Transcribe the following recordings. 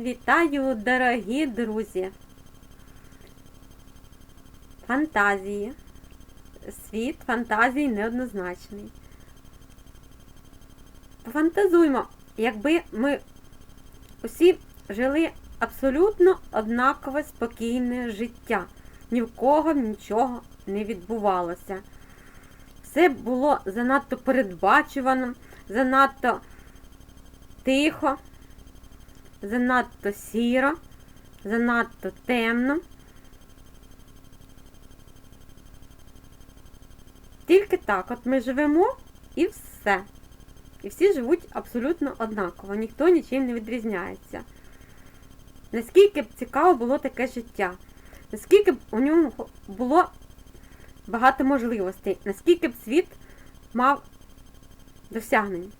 Вітаю, дорогі друзі! Фантазії. Світ фантазій неоднозначний. Пофантазуймо, якби ми усі жили абсолютно однакове спокійне життя. Ні в кого нічого не відбувалося. Все було занадто передбачувано, занадто тихо, занадто сіро, занадто темно. Тільки так, от ми живемо і все. І всі живуть абсолютно однаково, ніхто нічим не відрізняється. Наскільки б цікаво було таке життя, наскільки б у ньому було багато можливостей, наскільки б світ мав досягнень.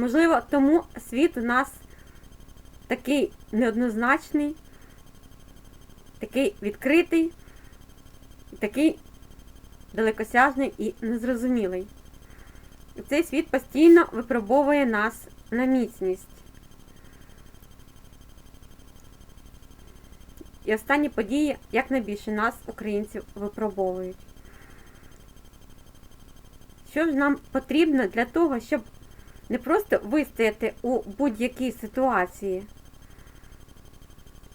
Можливо, тому світ у нас такий неоднозначний, такий відкритий, такий далекосяжний і незрозумілий. І цей світ постійно випробовує нас на міцність. І останні події, як найбільше нас, українців, випробовують. Що ж нам потрібно для того, щоб не просто вистояти у будь-якій ситуації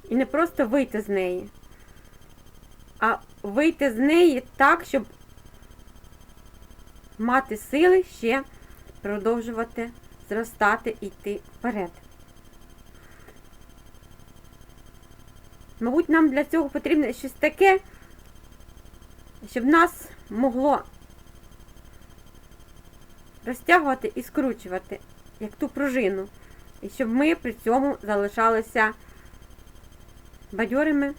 і не просто вийти з неї, а вийти з неї так, щоб мати сили ще продовжувати зростати і йти вперед. Мабуть, нам для цього потрібно щось таке, щоб нас могло розтягувати і скручувати, як ту пружину. І щоб ми при цьому залишалися бадьорими,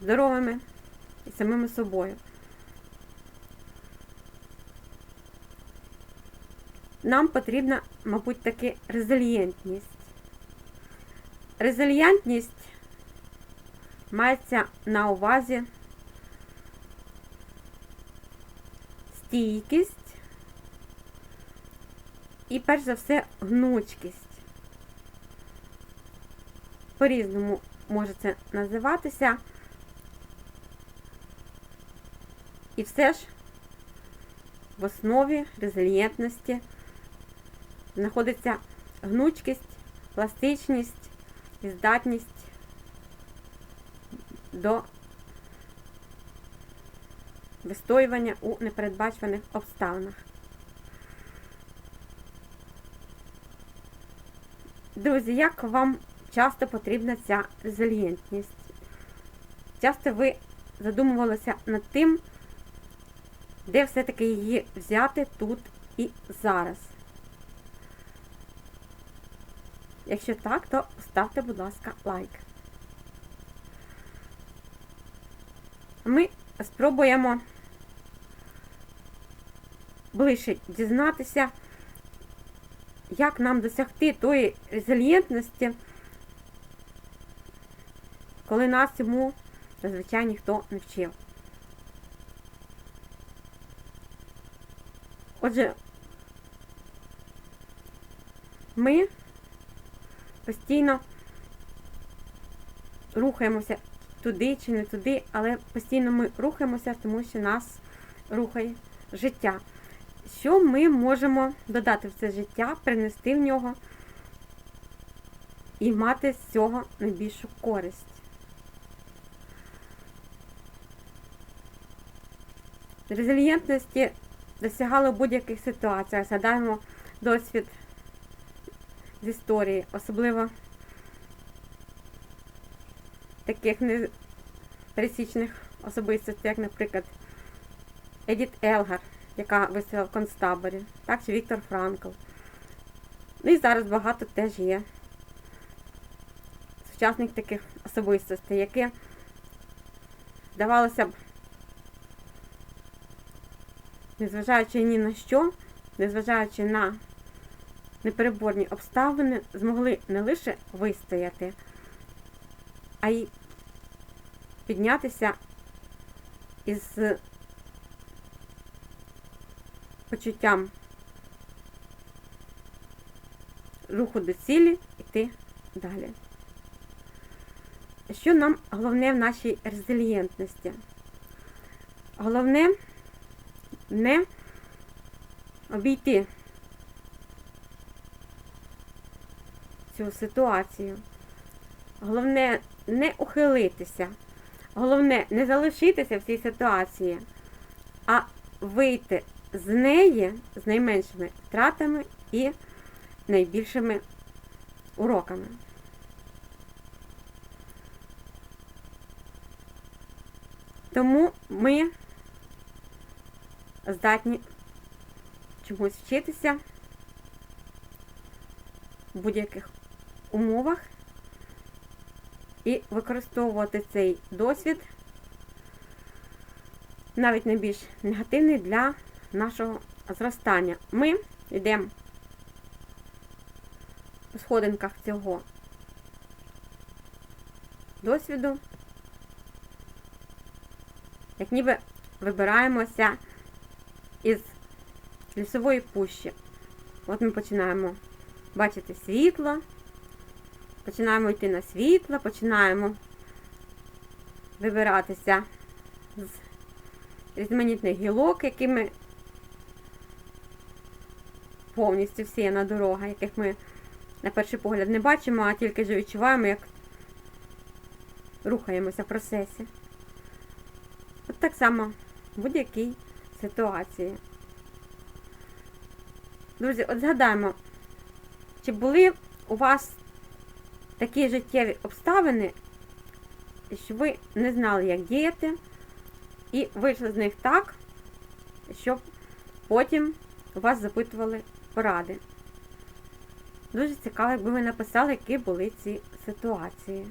здоровими і самими собою. Нам потрібна, мабуть, таки резильєнтність. Резильєнтність мається на увазі стійкість і, перш за все, гнучкість. По-різному може це називатися. І все ж в основі резильєнтності знаходиться гнучкість, пластичність і здатність до вистоювання у непередбачуваних обставинах. Друзі, як вам часто потрібна ця резильєнтність? Часто ви задумувалися над тим, де все-таки її взяти тут і зараз. Якщо так, то ставте, будь ласка, лайк. Ми спробуємо ближче дізнатися, як нам досягти тої резильєнтності, коли нас цьому зазвичай ніхто не вчив. Отже, ми постійно рухаємося туди чи не туди, але постійно ми рухаємося, тому що нас рухає життя. Що ми можемо додати в це життя, принести в нього і мати з цього найбільшу користь? Резильєнтності досягали в будь-яких ситуаціях. Згадаємо досвід з історії, особливо таких непересічних особистостей, як, наприклад, Едіт Елгар, яка вистояла в концтаборі, так, чи Віктор Франкл. Ну і зараз багато теж є сучасних таких особистостей, які, здавалося б, незважаючи ні на що, незважаючи на непереборні обставини, змогли не лише вистояти, а й піднятися із почуттям руху до цілі йти далі. Що нам головне в нашій резильєнтності? Головне не обійти цю ситуацію. Головне не ухилитися. Головне не залишитися в цій ситуації, а вийти з неї з найменшими втратами і найбільшими уроками. Тому ми здатні чомусь вчитися в будь-яких умовах і використовувати цей досвід, навіть найбільш негативний для нашого зростання. Ми йдемо по сходинках цього досвіду, як ніби вибираємося із лісової пущі. От ми починаємо бачити світло, починаємо йти на світло, починаємо вибиратися з різноманітних гілок, якими повністю всіяна дорога, яких ми на перший погляд не бачимо, а тільки ж відчуваємо, як рухаємося в процесі. От так само в будь-якій ситуації. Друзі, от згадаємо, чи були у вас такі життєві обставини, що ви не знали, як діяти, і вийшли з них так, щоб потім вас запитували поради. Дуже цікаво, якби ви написали, які були ці ситуації.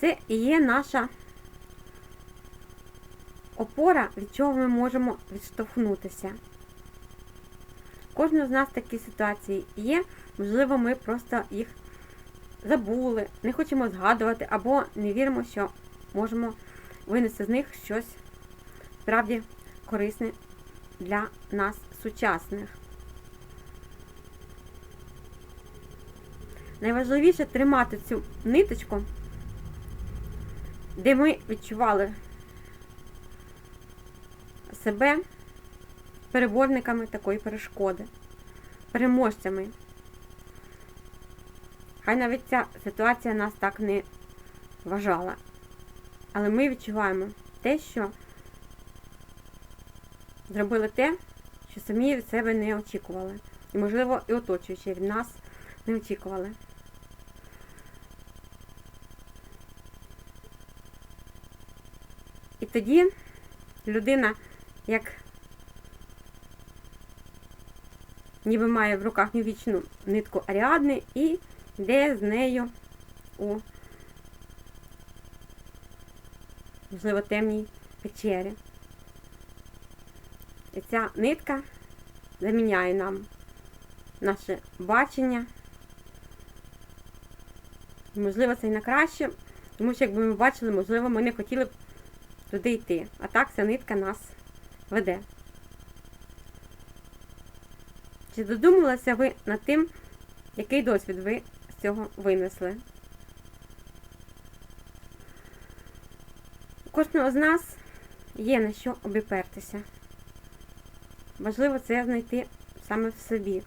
Це і є наша опора, від чого ми можемо відштовхнутися. Кожного з нас такі ситуації є, можливо, ми просто їх забули, не хочемо згадувати, або не віримо, що можемо винести з них щось справді корисне для нас сучасних. Найважливіше тримати цю ниточку, де ми відчували себе переборниками такої перешкоди, переможцями. Хай навіть ця ситуація нас так не вважала. Але ми відчуваємо те, що зробили те, що самі від себе не очікували. І, можливо, і оточуючі від нас не очікували. І тоді людина, як ніби має в руках вічну нитку Аріадни і йде з нею у, можливо, темній печері. І ця нитка заміняє нам наше бачення. Можливо, це і на краще, тому що, якби ми бачили, можливо, ми не хотіли б туди йти. А так ця нитка нас веде. Чи додумалися ви над тим, який досвід ви з цього винесли? У кожного з нас є на що обіпертися. Важливо це знайти саме в собі.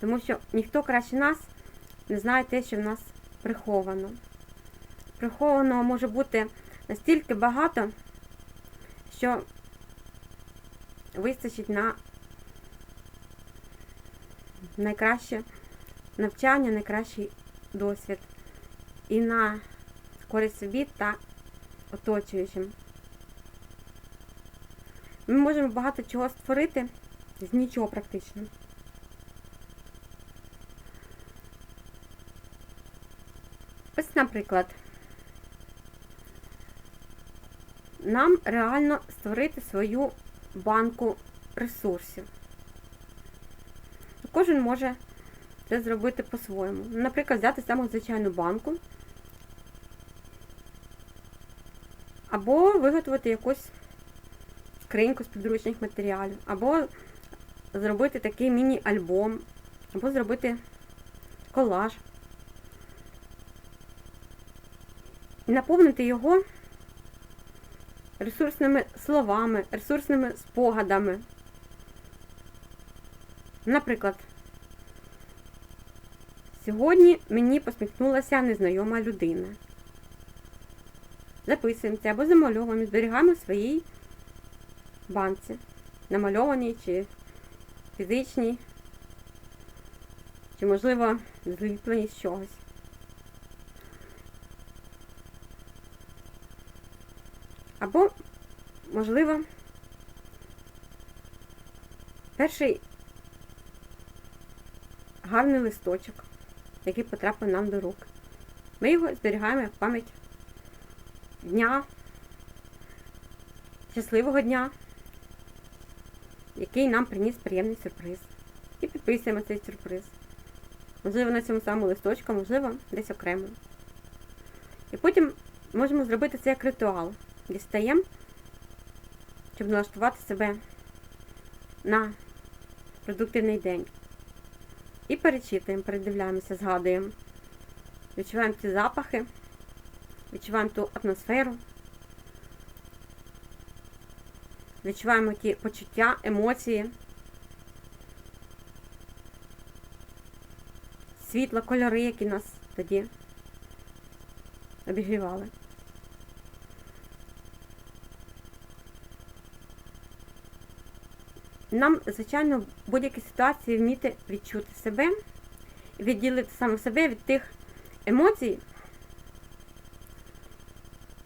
Тому що ніхто краще нас не знає те, що в нас приховано. Прихованого може бути настільки багато, що вистачить на найкраще навчання, найкращий досвід і на користь собі та оточуючим. Ми можемо багато чого створити з нічого практично. Ось, наприклад, нам реально створити свою банку ресурсів. Кожен може це зробити по-своєму. Наприклад, взяти саму звичайну банку або виготовити якусь скриньку з підручних матеріалів, або зробити такий міні-альбом, або зробити колаж. І наповнити його ресурсними словами, ресурсними спогадами. Наприклад, сьогодні мені посміхнулася незнайома людина. Записуємо це або замальовуємо, зберігаємо в своїй банці. Намальованій чи фізичній, чи, можливо, зліпленій з чогось. Або, можливо, перший гарний листочок, який потрапив нам до рук. Ми його зберігаємо як пам'ять дня, щасливого дня, який нам приніс приємний сюрприз. І підписуємо цей сюрприз. Можливо, на цьому самому листочку, можливо, десь окремо. І потім можемо зробити це як ритуал. Дістаємо, щоб налаштувати себе на продуктивний день. І перечитуємо, передивляємося, згадуємо. Відчуваємо ці запахи, відчуваємо ту атмосферу, відчуваємо ті почуття, емоції, світла, кольори, які нас тоді обігрівали. Нам, звичайно, в будь-якій ситуації вміти відчути себе, і відділити саме себе від тих емоцій,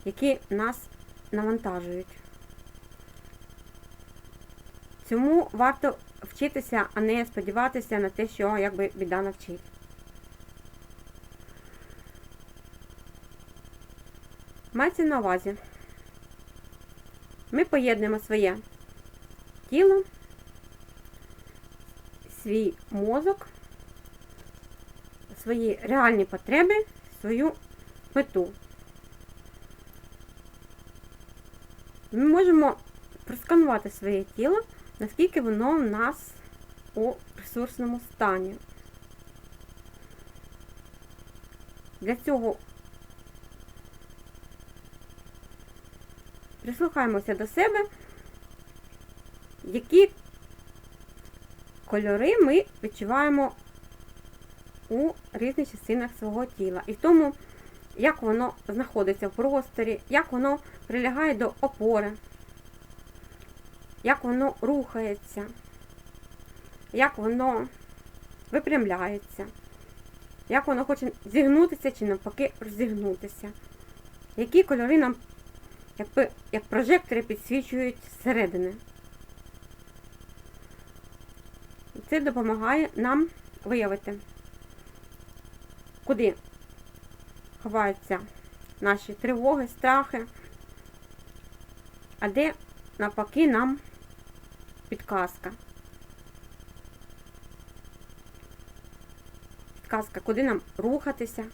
які нас навантажують. Цьому варто вчитися, а не сподіватися на те, що якби біда навчить. Мається на увазі. Ми поєднуємо своє тіло, свій мозок, свої реальні потреби, свою мету. Ми можемо просканувати своє тіло, наскільки воно в нас у ресурсному стані. Для цього прислухаємося до себе, які кольори ми відчуваємо у різних частинах свого тіла. І в тому, як воно знаходиться в просторі, як воно прилягає до опори, як воно рухається, як воно випрямляється, як воно хоче зігнутися чи навпаки розігнутися. Які кольори нам, якби, як прожектори, підсвічують зсередини. Це допомагає нам виявити, куди ховаються наші тривоги, страхи, а де навпаки нам підказка. Підказка, куди нам рухатися,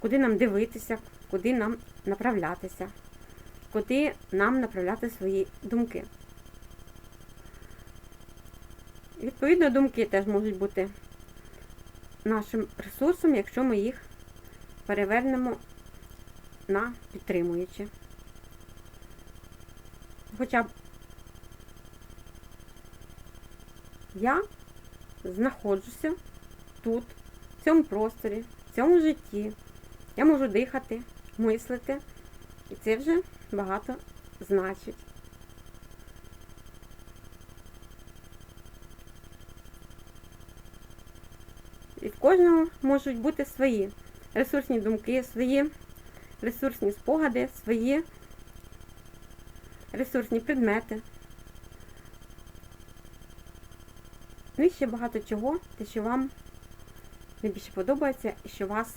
куди нам дивитися, куди нам направлятися, куди нам направляти свої думки. Відповідно, думки теж можуть бути нашим ресурсом, якщо ми їх перевернемо на підтримуючі. Хоча б я знаходжуся тут, в цьому просторі, в цьому житті. Я можу дихати, мислити, і це вже багато значить. І в кожного можуть бути свої ресурсні думки, свої ресурсні спогади, свої ресурсні предмети. Ну і ще багато чого, те, що вам найбільше подобається і що вас,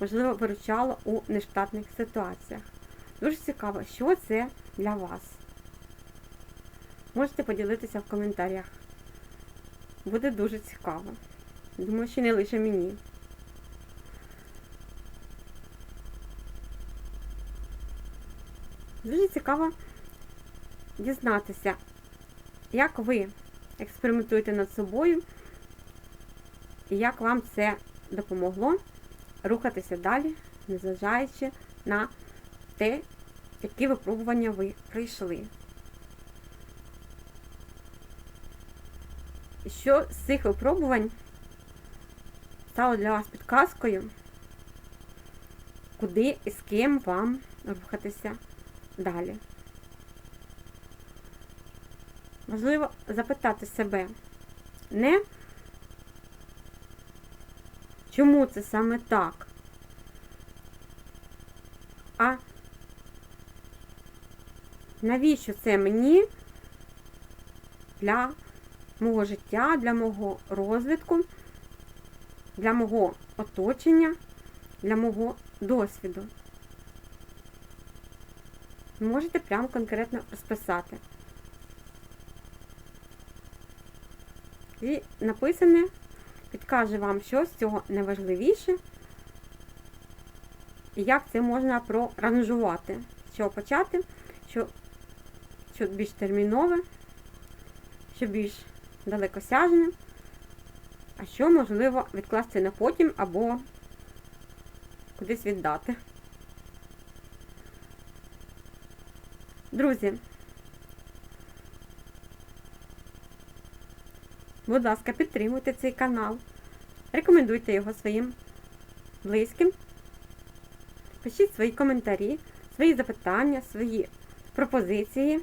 можливо, виручало у нештатних ситуаціях. Дуже цікаво, що це для вас. Можете поділитися в коментарях. Буде дуже цікаво. Думаю, що не лише мені. Дуже цікаво дізнатися, як ви експериментуйте над собою. І як вам це допомогло рухатися далі, незважаючи на те, які випробування ви пройшли. І що з цих випробувань стало для вас підказкою, куди і з ким вам рухатися далі. Можливо, запитати себе не чому це саме так, а навіщо це мені для мого життя, для мого розвитку, для мого оточення, для мого досвіду. Можете прямо конкретно розписати. І написане підкаже вам, що з цього найважливіше, і як це можна проранжувати, чого почати, що, що більш термінове, що більш далекосяжне, а що можливо відкласти на потім або кудись віддати. Друзі, будь ласка, підтримуйте цей канал, рекомендуйте його своїм близьким, пишіть свої коментарі, свої запитання, свої пропозиції.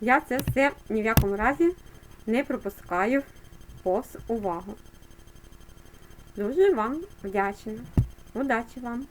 Я це все ні в якому разі не пропускаю повз увагу. Дуже вам вдячна. Удачі вам!